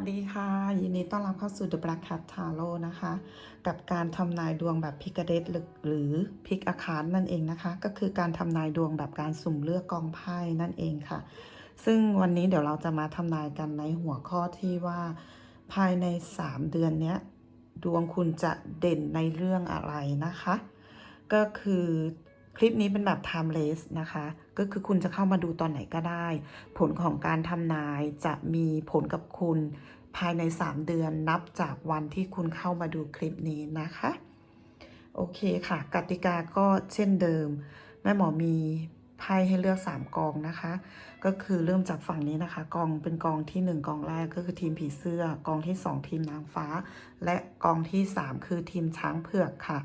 สดีค่ะ ยินดีต้อนรับเข้าสู่ The Black Cat Tarot นะคะ กับการทำนายดวงแบบพิกเดตหรือพิกอาคารนั่นเองนะคะ ก็คือการทำนายดวงแบบการสุ่มเลือกกองไพ่นั่นเองค่ะ ซึ่งวันนี้เดี๋ยวเราจะมาทำนายกันในหัวข้อที่ว่าภายใน 3 เดือนนี้ดวงคุณจะเด่นในเรื่องอะไรนะคะ ก็คือ คลิปนี้เป็นแบบ timeless นะคะ ก็คือคุณจะเข้ามาดูตอนไหนก็ได้ ผลของการทำนายจะมีผลกับคุณภายใน 3 เดือนนับจากวันที่คุณเข้ามาดูคลิปนี้นะคะ โอเคค่ะ กติกาก็เช่นเดิม แม่หมอมีไพ่ให้เลือก 3 กองนะคะ ก็คือเริ่มจากฝั่งนี้นะคะ กองเป็นกองทีหนึ่1 กองแรกก็คือทีมผีเสื้อ กองที่ 2 ทีมนางฟ้า และกองที่ 3 คือทีมช้างเผือกค่ะ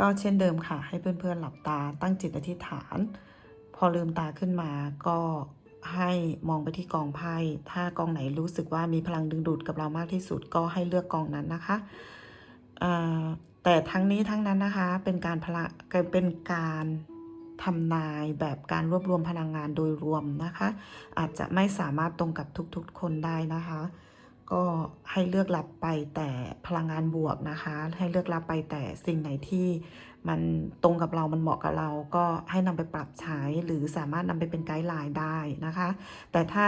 ก็เช่นเดิมค่ะ ให้เพื่อนๆหลับตาตั้งจิตอธิษฐาน พอลืมตาขึ้นมาก็ให้มองไปที่กองไพ่ ถ้ากองไหนรู้สึกว่ามีพลังดึงดูดกับเรามากที่สุดก็ให้เลือกกองนั้นนะคะแต่ทั้งนี้ทั้งนั้นนะคะเป็นการพละเป็นการทำนายแบบการรวบรวมพลังงานโดยรวมนะคะ อาจจะไม่สามารถตรงกับทุกๆคนได้นะคะ ก็ให้เลือกรับไปแต่พลังงานบวกนะคะ ให้เลือกรับไปแต่สิ่งไหนที่มันตรงกับเรา มันเหมาะกับเรา ก็ให้นำไปปรับใช้ หรือสามารถนำไปเป็นไกด์ไลน์ได้นะคะ แต่ถ้า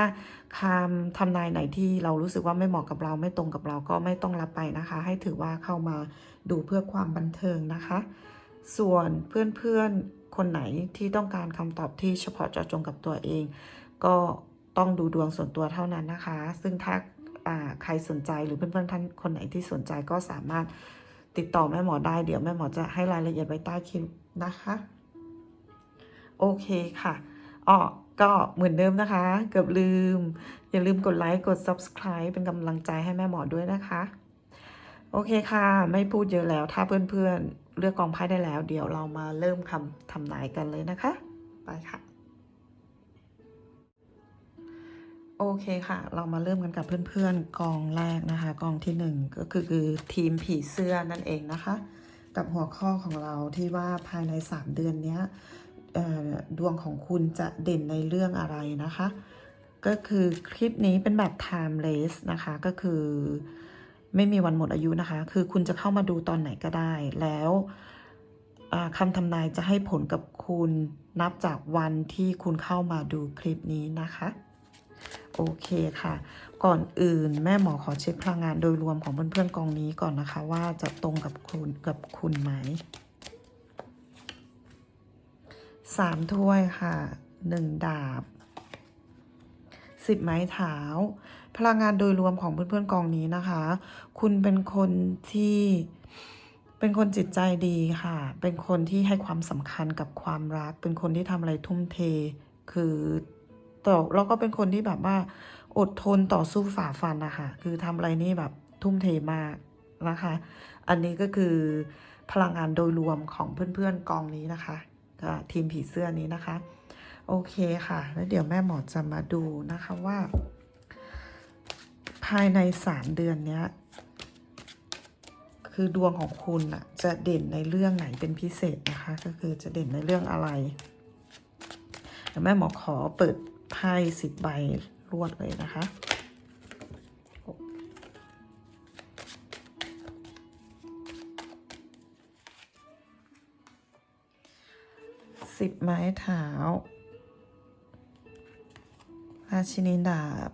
คำทำนายไหนที่เรารู้สึกว่าไม่เหมาะกับเรา ไม่ตรงกับเรา ก็ไม่ต้องรับไปนะคะ ให้ถือว่าเข้ามาดูเพื่อความบันเทิงนะคะ ส่วนเพื่อนๆ คนไหนที่ต้องการคำตอบที่เฉพาะเจาะจงกับตัวเอง ก็ต้องดูดวงส่วนตัวเท่านั้นนะคะ ซึ่งถ้าอ่า ใครสนใจหรือเพื่อนๆท่านคนไหนที่สนใจก็สามารถติดต่อแม่หมอได้เดี๋ยวแม่หมอจะให้รายละเอียดไว้ใต้คลิปนะคะ โอเคค่ะอ๋อก็เหมือนเดิมนะคะ เกือบลืม อย่าลืมกดไลค์กด subscribe เป็นกำลังใจให้แม่หมอด้วยนะคะ โอเคค่ะ ไม่พูดเยอะแล้ว ถ้าเพื่อนๆเลือกกองไพ่ได้แล้ว เดี๋ยวเรามาเริ่มคำทำนายกันเลยนะคะ ไปค่ะ โอเคค่ะ เรามาเริ่มกันกับเพื่อนๆกองแรกนะคะ กองที่หนึ่งก็คือคือทีมผีเสื้อนั่นเองนะคะ กับหัวข้อของเราที่ว่าภายใน 3 เดือนนี้ดวงของคุณจะเด่นในเรื่องอะไรนะคะ ก็คือคลิปนี้เป็นแบบ timeless นะคะ ก็คือไม่มีวันหมดอายุนะคะ คือคุณจะเข้ามาดูตอนไหนก็ได้ แล้วคำทำนายจะให้ผลกับคุณนับจากวันที่คุณเข้ามาดูคลิปนี้นะคะ โอเคค่ะ ก่อนอื่นแม่หมอขอเช็คพลังงานโดยรวมของเพื่อนๆกองนี้ก่อนนะคะ ว่าจะตรงกับคุณกับคุณไหมสามถ้วยค่ะหนึ่งดาบสิบไม้เท้า พลังงานโดยรวมของเพื่อนๆกองนี้นะคะ คุณเป็นคนที่เป็นคนจิตใจดีค่ะ เป็นคนที่ให้ความสำคัญกับความรัก เป็นคนที่ทำอะไรทุ่มเท คือ ต่อแล้วก็เป็นคนที่แบบว่า อดทนต่อสู้ฝ่าฟันนะคะคือทำอะไรนี่แบบทุ่มเทมากนะคะ อันนี้ก็คือพลังงานโดยรวมของเพื่อนๆกองนี้นะคะทีมผีเสื้อนี้นะคะ โอเคค่ะ แล้วเดี๋ยวแม่หมอจะมาดูนะคะว่า ภายในสามเดือนเนี้ย คือดวงของคุณอะจะเด่นในเรื่องไหนเป็นพิเศษนะคะ ก็คือจะเด่นในเรื่องอะไรเดี๋ยวแม่หมอขอเปิด ไพ่สิบใบรวดเลยนะคะสิบไม้เท้า ราชินีดาบ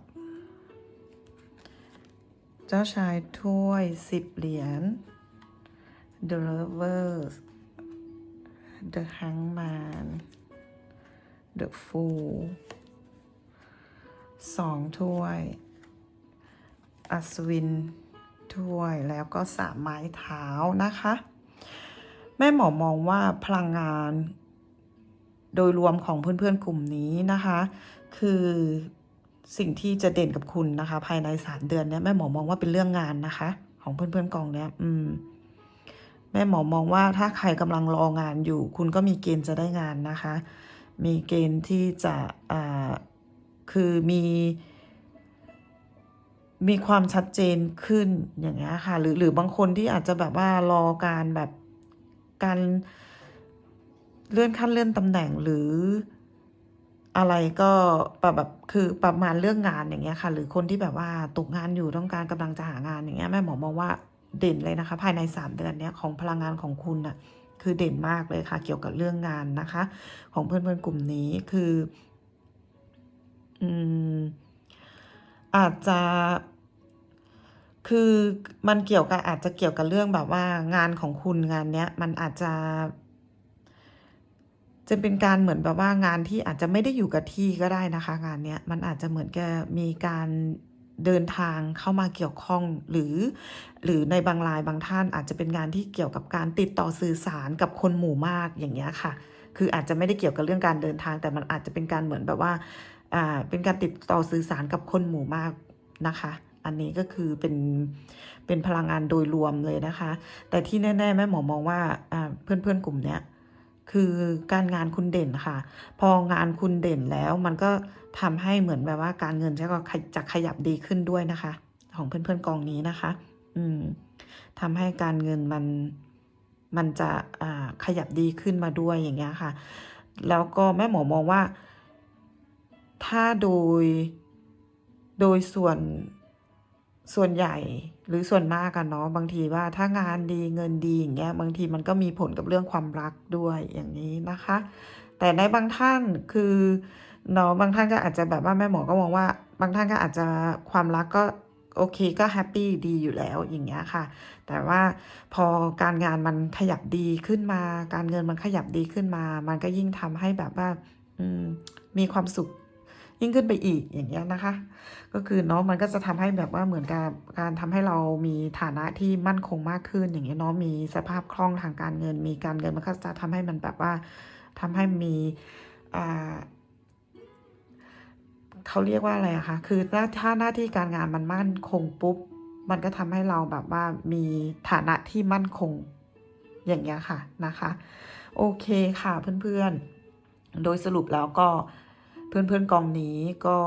เจ้าชายถ้วยสิบเหรียญ The Lovers The Hangman The Fool สองถ้วย อัศวินถ้วยแล้วก็สามไม้เท้านะคะ แม่หมอมองว่าพลังงานโดยรวมของเพื่อนๆกลุ่มนี้นะคะ คือสิ่งที่จะเด่นกับคุณนะคะ ภายในสามเดือนเนี้ยแม่หมอมองว่าเป็นเรื่องงานนะคะ ของเพื่อนๆกองเนี้ย อืม แม่หมอมองว่าถ้าใครกำลังรองานอยู่ คุณก็มีเกณฑ์จะได้งานนะคะ มีเกณฑ์ที่จะอ่า คือมีมีความชัดเจนขึ้นอย่างเงี้ยค่ะ หรือหรือบางคนที่อาจจะแบบว่ารอการแบบการเลื่อนขั้นเลื่อนตำแหน่งหรืออะไรก็แบบแบบคือประมาณเรื่องงานอย่างเงี้ยค่ะ หรือคนที่แบบว่าตกงานอยู่ต้องการกำลังจะหางานอย่างเงี้ยแม่หมอมองว่าเด่นเลยนะคะ ภายในสามเดือนเนี้ยของพลังงานของคุณน่ะคือเด่นมากเลยค่ะ เกี่ยวกับเรื่องงานนะคะ ของเพื่อนๆกลุ่มนี้คือ อืม อาจจะ คือมันเกี่ยวกับอาจจะเกี่ยวกับเรื่องแบบว่า งานของคุณงานเนี้ย มันอาจจะ จะเป็นการเหมือนแบบว่างานที่อาจจะไม่ได้อยู่กับที่ก็ได้นะคะ งานเนี้ยมันอาจจะเหมือนกับมีการเดินทางเข้ามาเกี่ยวข้องหรือ หรือในบางรายบางท่านอาจจะเป็นงานที่เกี่ยวกับการติดต่อสื่อสารกับคนหมู่มากอย่างเงี้ยค่ะ คืออาจจะไม่ได้เกี่ยวกับเรื่องการเดินทาง แต่มันอาจจะเป็นการเหมือนแบบว่า อ่าเป็นการติดต่อสื่อสารกับคนหมู่มากนะคะ อันนี้ก็คือเป็นเป็นพลังงานโดยรวมเลยนะคะ แต่ที่แน่ ๆ แม่หมอมองว่าอ่าเพื่อนๆกลุ่มเนี้ยคือการงานคุณเด่นค่ะ พองานคุณเด่นแล้วมันก็ทำให้เหมือนแบบว่าการเงินจะก็จะขยับดีขึ้นด้วยนะคะ ของเพื่อนๆกองนี้นะคะ อืมทำให้การเงินมันมันจะอ่าขยับดีขึ้นมาด้วยอย่างเงี้ยค่ะ แล้วก็แม่หมอมองว่า ถ้าโดย โดยส่วนส่วนใหญ่หรือส่วนมากกันเนาะบางทีว่าถ้างานดีเงินดีอย่างเงี้ยบางทีมันก็มีผลกับเรื่องความรักด้วยอย่างนี้นะคะ แต่ในบางท่านคือเนาะบางท่านก็อาจจะแบบว่าแม่หมอก็มองว่า บางท่านก็อาจจะความรักก็โอเคก็แฮปปี้ดีอยู่แล้วอย่างเงี้ยค่ะ แต่ว่าพอการงานมันขยับดีขึ้นมา การเงินมันขยับดีขึ้นมา มันก็ยิ่งทำให้แบบว่าอืมมีความสุข ยิ่งขึ้นไปอีกอย่างเงี้ยนะคะ ก็คือเนาะมันก็จะทำให้แบบว่าเหมือนกับการทำให้เรามีฐานะที่มั่นคงมากขึ้นอย่างเงี้ยเนาะมีสภาพคล่องทางการเงิน มีการเงินมันก็จะทำให้มันแบบว่าทำให้มีอ่าเขาเรียกว่าอะไรอะคะ คือถ้าถ้าหน้าที่การงานมันมั่นคงปุ๊บ มันก็ทำให้เราแบบว่ามีฐานะที่มั่นคงอย่างเงี้ยค่ะนะคะ โอเคค่ะเพื่อนๆ โดยสรุปแล้วก็ เพื่อนๆกองนี้ก็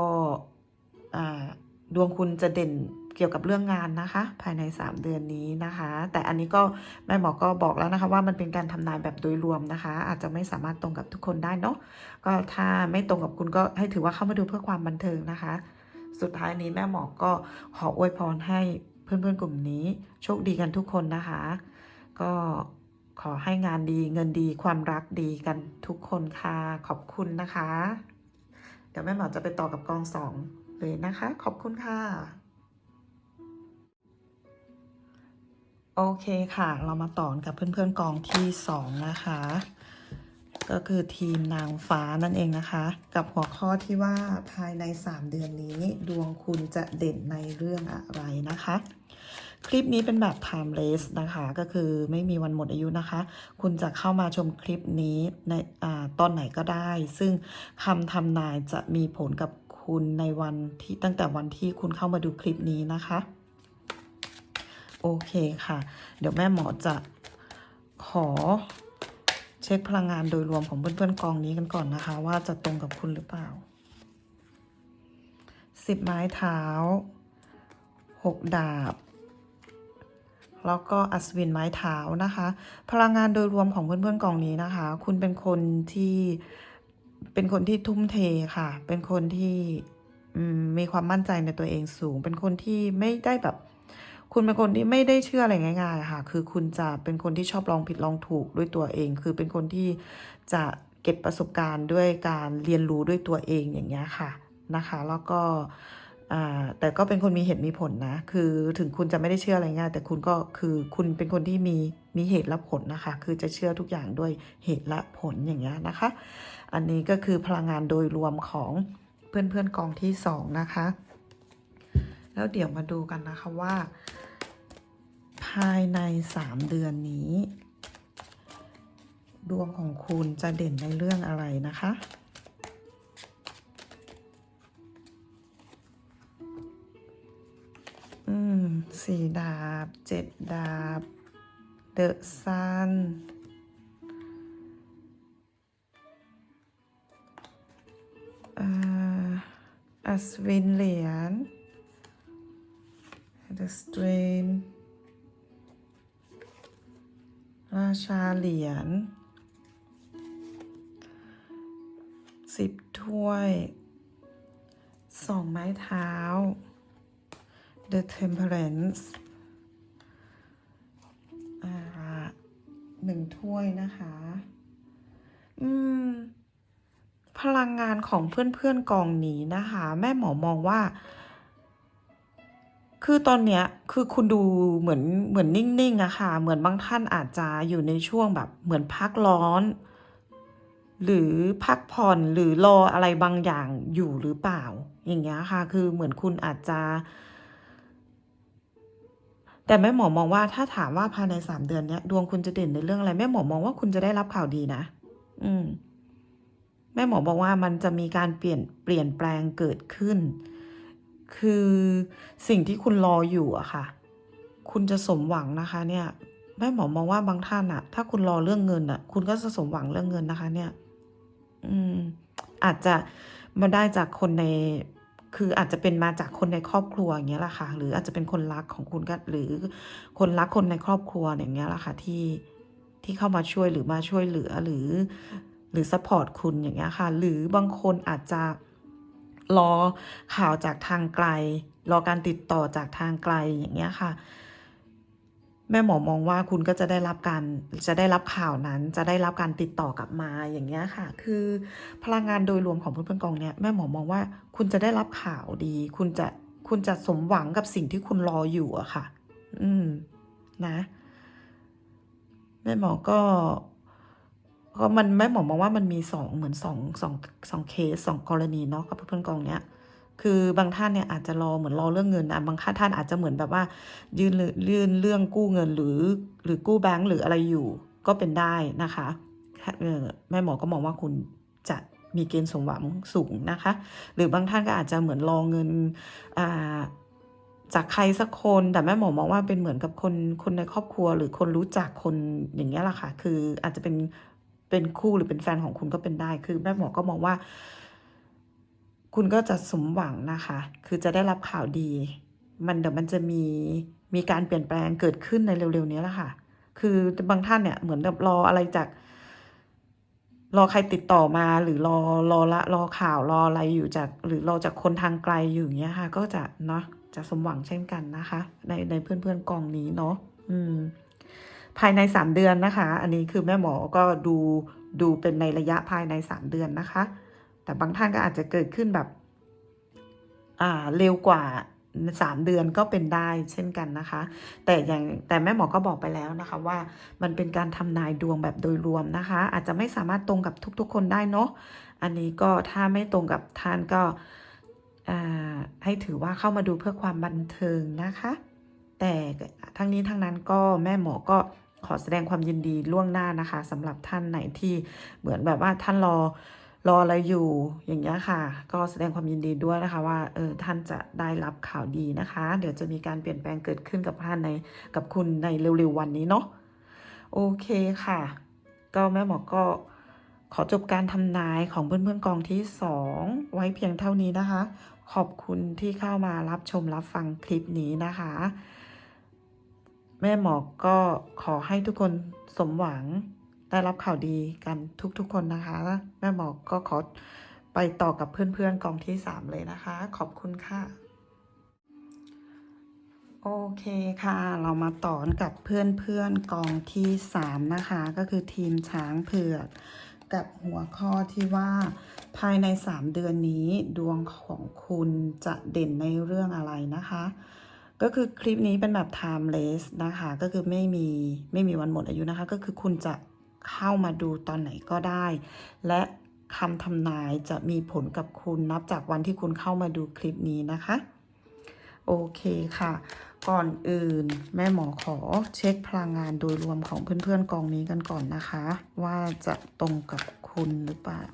ดวงคุณจะเด่นเกี่ยวกับเรื่องงานนะคะ ภายใน 3 เดือนนี้นะคะ แต่อันนี้ก็แม่หมอก็บอกแล้วนะคะ ว่ามันเป็นการทำนายแบบโดยรวมนะคะ อาจจะไม่สามารถตรงกับทุกคนได้เนาะก็ถ้าไม่ตรงกับคุณก็ให้ถือว่าเข้ามาดูเพื่อความบันเทิงนะคะ สุดท้ายนี้แม่หมอก็ขออวยพรให้เพื่อนๆกลุ่มนี้ โชคดีกันทุกคนนะคะ ก็ขอให้งานดีเงินดีความรักดีกันทุกคนค่ะขอบคุณนะคะ เดี๋ยวแม่หมอจะไปต่อกับกองสองเลยนะคะ ขอบคุณค่ะ โอเคค่ะ เรามาต่อกับเพื่อนๆกองที่สองนะคะ ก็คือทีมนางฟ้านั่นเองนะคะ กับหัวข้อที่ว่าภายใน 3 เดือนนี้ ดวงคุณจะเด่นในเรื่องอะไรนะคะ คลิปนี้เป็นแบบ timeless นะคะ ก็คือไม่มีวันหมดอายุนะคะ คุณจะเข้ามาชมคลิปนี้ในอตอนไหนก็ได้ ซึ่งคำทำนายจะมีผลกับคุณในวันที่ตั้งแต่วันที่คุณเข้ามาดูคลิปนี้นะคะ โอเคค่ะ เดี๋ยวแม่หมอจะขอเช็คพลังงานโดยรวมของเพื่อนๆกองนี้กันก่อนนะคะ ว่าจะตรงกับคุณหรือเปล่าสิบไม้เท้าหกดาบ แล้วก็อัศวินไม้เท้านะคะ พลังงานโดยรวมของเพื่อนๆกองนี้นะคะ คุณเป็นคนที่เป็นคนที่ทุ่มเทค่ะ เป็นคนที่มีความมั่นใจในตัวเองสูง เป็นคนที่ไม่ได้แบบ คุณเป็นคนที่ไม่ได้เชื่ออะไรง่าย ๆ ค่ะ คือคุณจะเป็นคนที่ชอบลองผิดลองถูกด้วยตัวเอง คือเป็นคนที่จะเก็บประสบการณ์ด้วยการเรียนรู้ด้วยตัวเองอย่างเงี้ยค่ะนะคะ แล้วก็ แต่ก็เป็นคนมีเหตุมีผลนะ คือถึงคุณจะไม่ได้เชื่ออะไรง่าย แต่คุณก็คือคุณเป็นคนที่มีมีเหตุและผลนะคะ คือจะเชื่อทุกอย่างด้วยเหตุและผลอย่างเงี้ยนะคะ อันนี้ก็คือพลังงานโดยรวมของเพื่อนๆกองที่สองนะคะ แล้วเดี๋ยวมาดูกันนะคะว่า ภายในสามเดือนนี้ ดวงของคุณจะเด่นในเรื่องอะไรนะคะ สี่ดาบเจ็ดดาบ เดอะซันอัศวินเหรียญ The Strain ราชาเหรียญสิบถ้วยสองไม้เท้า The Temperance หนึ่งถ้วยนะคะ อืม พลังงานของเพื่อนๆกองนี้นะคะ แม่หมอมองว่า คือตอนเนี้ย คือคุณดูเหมือนเหมือนนิ่งๆอะค่ะ เหมือนบางท่านอาจจะอยู่ในช่วงแบบเหมือนพักร้อน หรือพักผ่อนหรือรออะไรบางอย่างอยู่หรือเปล่า อย่างเงี้ยค่ะ คือเหมือนคุณอาจจะ แต่แม่หมอมองว่าถ้าถามว่าภายในสามเดือนเนี้ยดวงคุณจะเด่นในเรื่องอะไรแม่หมอมองว่าคุณจะได้รับข่าวดีนะ อืม แม่หมอบอกว่ามันจะมีการเปลี่ยนเปลี่ยนแปลงเกิดขึ้น คือสิ่งที่คุณรออยู่อะค่ะ คุณจะสมหวังนะคะ เนี่ยแม่หมอมองว่าบางท่านอะถ้าคุณรอเรื่องเงินอะคุณก็จะสมหวังเรื่องเงินนะคะ เนี่ย อืม อาจจะมาได้จากคนใน คืออาจจะเป็นมาจากคนในครอบครัวอย่างเงี้ยแหละค่ะ หรืออาจจะเป็นคนรักของคุณก็หรือคนรักคนในครอบครัวอย่างเงี้ยแหละค่ะที่ที่เข้ามาช่วยหรือมาช่วยเหลือหรือหรือซัพพอร์ตคุณอย่างเงี้ยค่ะ หรือบางคนอาจจะรอข่าวจากทางไกล รอการติดต่อจากทางไกลอย่างเงี้ยค่ะ แม่หมอมองว่าคุณก็จะได้รับการจะได้รับข่าวนั้น จะได้รับการติดต่อกลับมาอย่างเงี้ยค่ะ คือพลังงานโดยรวมของเพื่อนๆกองเนี้ยแม่หมอมองว่าคุณจะได้รับข่าวดี คุณจะคุณจะสมหวังกับสิ่งที่คุณรออยู่อะค่ะ อืม นะแม่หมอก็ก็มันแม่หมอมองว่ามันมีสองเหมือนสองสองสองเคสสองกรณีเนาะกับเพื่อนกองเนี้ย คือบางท่านเนี่ยอาจจะรอเหมือนรอเรื่องเงินนะบางท่านอาจจะเหมือนแบบว่า ยื่นเรื่ยื่นเรื่องกู้เงินหรือหรือกู้แบงก์หรืออะไรอยู่ก็เป็นได้นะคะแม่หมอก็มองว่าคุณจะมีเกณฑ์สมหวังสูงนะคะ หรือบางท่านก็อาจจะเหมือนรอเงินอ่าจากใครสักคนแต่แม่หมอมองว่าเป็นเหมือนกับคนคนในครอบครัว หรือคนรู้จักคนอย่างเงี้ยแหละค่ะ คืออาจจะเป็นเป็นคู่หรือเป็นแฟนของคุณก็เป็นได้ คือแม่หมอก็มองว่า คุณก็จะสมหวังนะคะ คือจะได้รับข่าวดี มันเดี๋ยวมันจะมีมีการเปลี่ยนแปลงเกิดขึ้นในเร็วๆนี้แหละค่ะ คือบางท่านเนี่ยเหมือนแบบรออะไรจาก รอใครติดต่อมาหรือรอรอละรอข่าวรออะไรอยู่จาก หรือรอจากคนทางไกลอยู่อย่างเงี้ยค่ะ ก็จะเนาะจะสมหวังเช่นกันนะคะ ในในเพื่อนๆกองนี้เนาะอืม ภายในสามเดือนนะคะ อันนี้คือแม่หมอก็ดูดูเป็นในระยะภายในสามเดือนนะคะ แต่บางท่านก็อาจจะเกิดขึ้นแบบอ่าเร็วกว่าสามเดือนก็เป็นได้เช่นกันนะคะ แต่อย่างแต่แม่หมอก็บอกไปแล้วนะคะว่ามันเป็นการทำนายดวงแบบโดยรวมนะคะ อาจจะไม่สามารถตรงกับทุกๆ คนได้เนาะอันนี้ก็ถ้าไม่ตรงกับท่านก็ให้ถือว่าเข้ามาดูเพื่อความบันเทิงนะคะ แต่ทั้งนี้ทั้งนั้นก็แม่หมอก็ขอแสดงความยินดีล่วงหน้านะคะสำหรับท่านไหนที่เหมือนแบบว่าท่านรอ รออะไรอยู่อย่างเงี้ยค่ะ ก็แสดงความยินดีด้วยนะคะว่าเออท่านจะได้รับข่าวดีนะคะ เดี๋ยวจะมีการเปลี่ยนแปลงเกิดขึ้นกับท่านในกับคุณในเร็วๆวันนี้เนาะโอเคค่ะ ก็แม่หมอก็ขอจบการทำนายของเพื่อนๆกองที่สองไว้เพียงเท่านี้นะคะ ขอบคุณที่เข้ามารับชมรับฟังคลิปนี้นะคะ แม่หมอก็ขอให้ทุกคนสมหวัง ได้รับข่าวดีกันทุกๆคนนะคะ แม่หมอก็ขอไปต่อกับเพื่อนๆกองที่สามเลยนะคะ ขอบคุณค่ะ โอเคค่ะ เรามาต่อกับเพื่อนๆกองที่สามนะคะ ก็คือทีมช้างเผือกกับหัวข้อที่ว่าภายใน 3 เดือนนี้ดวงของคุณจะเด่นในเรื่องอะไรนะคะ ก็คือคลิปนี้เป็นแบบ timeless นะคะ ก็คือไม่มีไม่มีวันหมดอายุนะคะ ก็คือคุณจะ เข้ามาดูตอนไหนก็ได้ และคำทำนายจะมีผลกับคุณนับจากวันที่คุณเข้ามาดูคลิปนี้นะคะ โอเคค่ะ ก่อนอื่นแม่หมอขอเช็คพลังงานโดยรวมของเพื่อนๆกองนี้กันก่อนนะคะ ว่าจะตรงกับคุณหรือเปล่า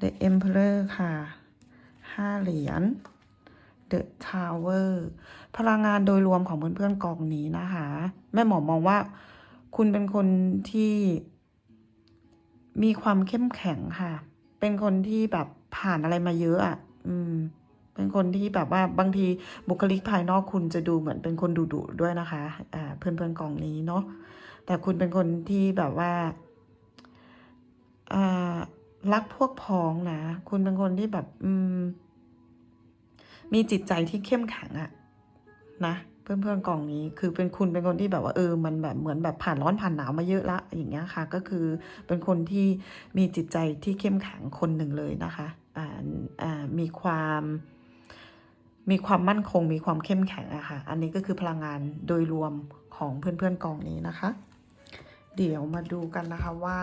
The Emperor ค่ะ ห้าเหรียญ The Tower พลังงานโดยรวมของเพื่อนๆกองนี้นะคะ แม่หมอมองว่า คุณเป็นคนที่มีความเข้มแข็งค่ะ เป็นคนที่แบบผ่านอะไรมาเยอะอะ อืม เป็นคนที่แบบว่าบางทีบุคลิกภายนอกคุณจะดูเหมือนเป็นคนดุดุด้วยนะคะ อ่า เพื่อนๆกองนี้เนาะ แต่คุณเป็นคนที่แบบว่า อ่า รักพวกพ้องนะ คุณเป็นคนที่แบบ อืม มีจิตใจที่เข้มแข็งอะนะเพื่อนๆกองนี้คือเป็นคุณเป็นคนที่แบบว่าเออมันแบบเหมือนแบบผ่านร้อนผ่านหนาวมาเยอะละอย่างเงี้ยค่ะ ก็คือเป็นคนที่มีจิตใจที่เข้มแข็งคนหนึ่งเลยนะคะอ่าอ่ามีความมีความมั่นคงมีความเข้มแข็งอะค่ะ อันนี้ก็คือพลังงานโดยรวมของเพื่อนๆกองนี้นะคะ เดี๋ยวมาดูกันนะคะว่า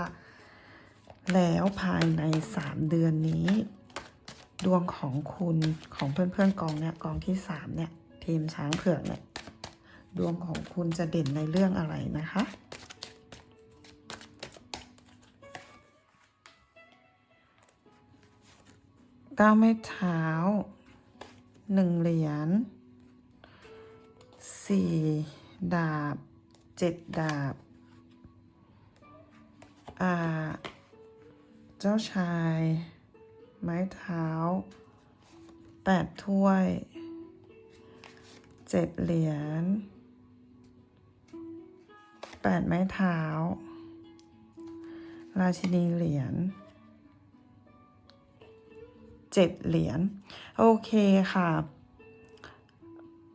แล้วภายในสามเดือนนี้ ดวงของคุณของเพื่อนๆกองเนี่ยกองที่สามเนี่ยทีมช้างเผือกเนี่ยดวงของคุณจะเด่นในเรื่องอะไรนะคะ ก้าวไม้เท้าหนึ่งเหรียญสี่ดาบเจ็ดดาบ อ่า เจ้าชาย ไม้เท้าแปดถ้วยเจ็ดเหรียญแปดไม้เท้า ราชินีเหรียญเจ็ดเหรียญโอเคค่ะ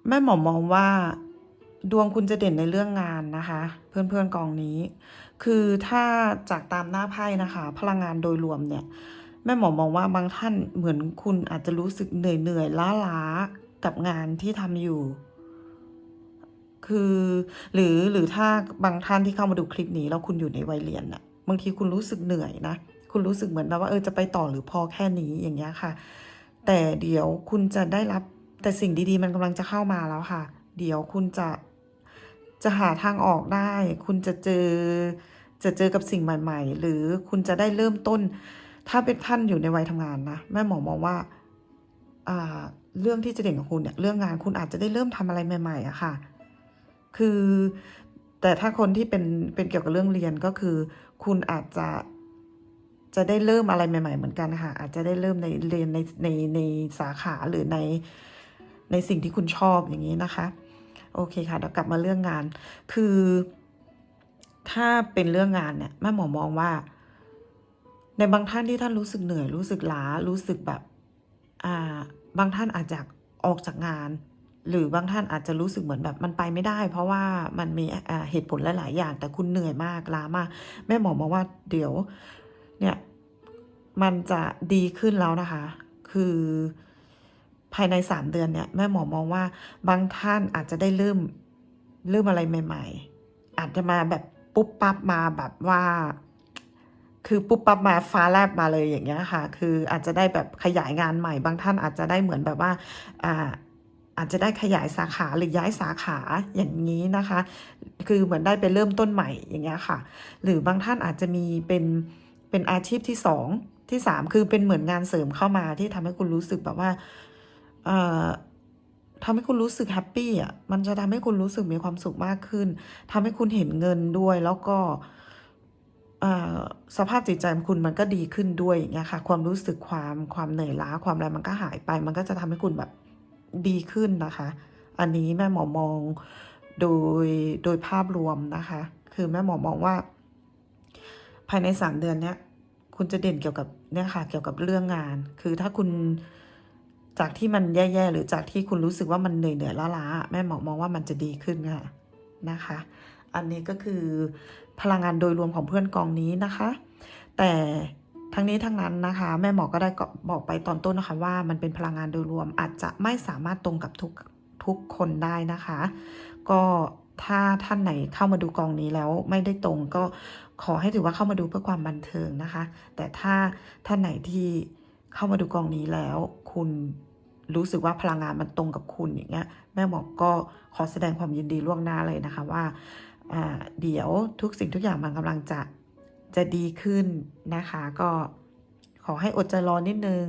แม่หมอมองว่าดวงคุณจะเด่นในเรื่องงานนะคะ เพื่อนๆกองนี้ คือถ้าจากตามหน้าไพ่นะคะ พลังงานโดยรวมเนี่ย ม่หมอมองว่าบางท่านเหมือนคุณอาจจะรู้สึกเหนื่อยเหนื่อยล้าล้าๆกับงานที่ทำอยู่ คือหรือหรือถ้าบางท่านที่เข้ามาดูคลิปนี้แล้วคุณอยู่ในวัยเรียนน่ะบางทีคุณรู้สึกเหนื่อยนะ คุณรู้สึกเหมือนแบบว่าเออจะไปต่อหรือพอแค่นี้อย่างเงี้ยค่ะ แต่เดี๋ยวคุณจะได้รับแต่สิ่งดีๆ มันกำลังจะเข้ามาแล้วค่ะ เดี๋ยวคุณจะจะหาทางออกได้ คุณจะเจอจะเจอกับสิ่งใหม่ ๆ หรือคุณจะได้เริ่มต้น ถ้าเป็นท่านอยู่ในวัยทำงานนะแม่หมอมองว่าเรื่องที่จะเด่นของคุณเนี่ยเรื่องงานคุณอาจจะได้เริ่มทำอะไรใหม่ๆอะค่ะ คือแต่ถ้าคนที่เป็นเป็นเกี่ยวกับเรื่องเรียนก็คือ คุณอาจจะจะได้เริ่มอะไรใหม่ ๆ เหมือนกันค่ะอาจจะได้เริ่มในเรียนในในในสาขาหรือในในสิ่งที่คุณชอบอย่างนี้นะคะ โอเคค่ะเดี๋ยวกลับมาเรื่องงาน คือ ถ้าเป็นเรื่องงานเนี่ยแม่หมอมองว่า ในบางท่านที่ท่านรู้สึกเหนื่อย รู้สึกล้า รู้สึกแบบ อ่า บางท่านอาจจะออกจากงาน หรือบางท่านอาจจะรู้สึกเหมือนแบบมันไปไม่ได้ เพราะว่ามันมีอ่าเหตุผลหลาย ๆ อย่าง แต่คุณเหนื่อยมากล้ามาก แม่หมอมองว่าเดี๋ยว เนี่ย มันจะดีขึ้นแล้วนะคะ คือภายในสามเดือนเนี่ยแม่หมอมองว่าบางท่านอาจจะได้เริ่มเริ่มอะไรใหม่ ๆ อาจจะมาแบบปุ๊บปั๊บมาแบบว่า คือปุ๊บปั๊บมาฟ้าแลบมาเลยอย่างเงี้ยค่ะ คืออาจจะได้แบบขยายงานใหม่ บางท่านอาจจะได้เหมือนแบบว่าอ่าอาจจะได้ขยายสาขาหรือย้ายสาขาอย่างนี้นะคะ คือเหมือนได้ไปเริ่มต้นใหม่อย่างเงี้ยค่ะ หรือบางท่านอาจจะมีเป็นเป็นอาชีพที่สองที่สามคือเป็นเหมือนงานเสริมเข้ามาที่ทำให้คุณรู้สึกแบบว่าเอ่อทำให้คุณรู้สึกแฮปปี้อะ มันจะทำให้คุณรู้สึกมีความสุขมากขึ้นทำให้คุณเห็นเงินด้วยแล้วก็เสภาพจิตใจของคุณมันก็ดีขึ้นด้วยอย่างเงี้ยค่ะ ความรู้สึกความความเหนื่อยล้าความอะไรมันก็หายไป มันก็จะทำให้คุณแบบดีขึ้นนะคะ อันนี้แม่หมอมองโดยโดยภาพรวมนะคะ คือแม่หมอมองว่า ภายในสามเดือนเนี้ยคุณจะเด่นเกี่ยวกับเนี่ยค่ะ เกี่ยวกับเรื่องงาน คือถ้าคุณจากที่มันแย่ๆหรือจากที่คุณรู้สึกว่ามันเหนื่อยๆล้าๆแม่หมอมองว่ามันจะดีขึ้นค่ะนะคะ อันนี้ก็คือ พลังงานโดยรวมของเพื่อนกองนี้นะคะ แต่ทั้งนี้ทั้งนั้นนะคะ แม่หมอก็ได้บอกไปตอนต้นนะคะว่ามันเป็นพลังงานโดยรวมอาจจะไม่สามารถตรงกับทุกทุกคนได้นะคะ ก็ถ้าท่านไหนเข้ามาดูกองนี้แล้วไม่ได้ตรงก็ขอให้ถือว่าเข้ามาดูเพื่อความบันเทิงนะคะ แต่ถ้าท่านไหนที่เข้ามาดูกองนี้แล้ว คุณรู้สึกว่าพลังงานมันตรงกับคุณอย่างเงี้ยแม่บอกก็ขอแสดงความยินดีล่วงหน้าเลยนะคะว่า เดี๋ยวทุกสิ่งทุกอย่างมันกำลังจะจะดีขึ้นนะคะ ก็ขอให้อดใจรอนิดนึง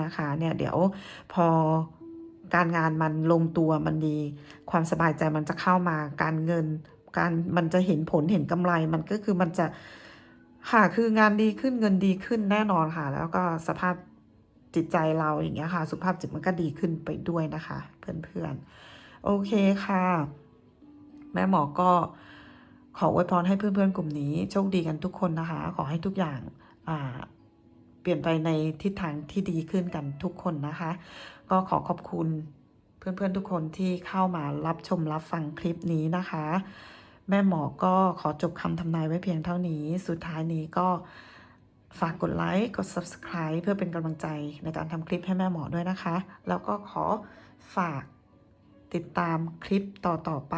นะคะเนี่ยเดี๋ยวพอการงานมันลงตัวมันดี ความสบายใจมันจะเข้ามาการเงิน การมันจะเห็นผลเห็นกำไรมันก็คือมันจะค่ะคืองานดีขึ้นเงินดีขึ้นแน่นอนค่ะ แล้วก็สภาพจิตใจเราอย่างเงี้ยค่ะ สุขภาพจิตมันก็ดีขึ้นไปด้วยนะคะ เพื่อนๆโอเคค่ะ แม่หมอก็ขออวยพรให้เพื่อนๆกลุ่มนี้ โชคดีกันทุกคนนะคะ ขอให้ทุกอย่างเปลี่ยนไปในทิศทางที่ดีขึ้นกันทุกคนนะคะ ก็ขอขอบคุณเพื่อนๆทุกคนที่เข้ามารับชมรับฟังคลิปนี้นะคะ แม่หมอก็ขอจบคำทำนายไว้เพียงเท่านี้ สุดท้ายนี้ก็ฝากกดไลค์ กด subscribe เพื่อเป็นกำลังใจในการทำคลิปให้แม่หมอด้วยนะคะ แล้วก็ขอฝากติดตามคลิปต่อๆไป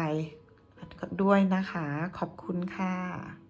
ด้วยนะคะ ขอบคุณค่ะ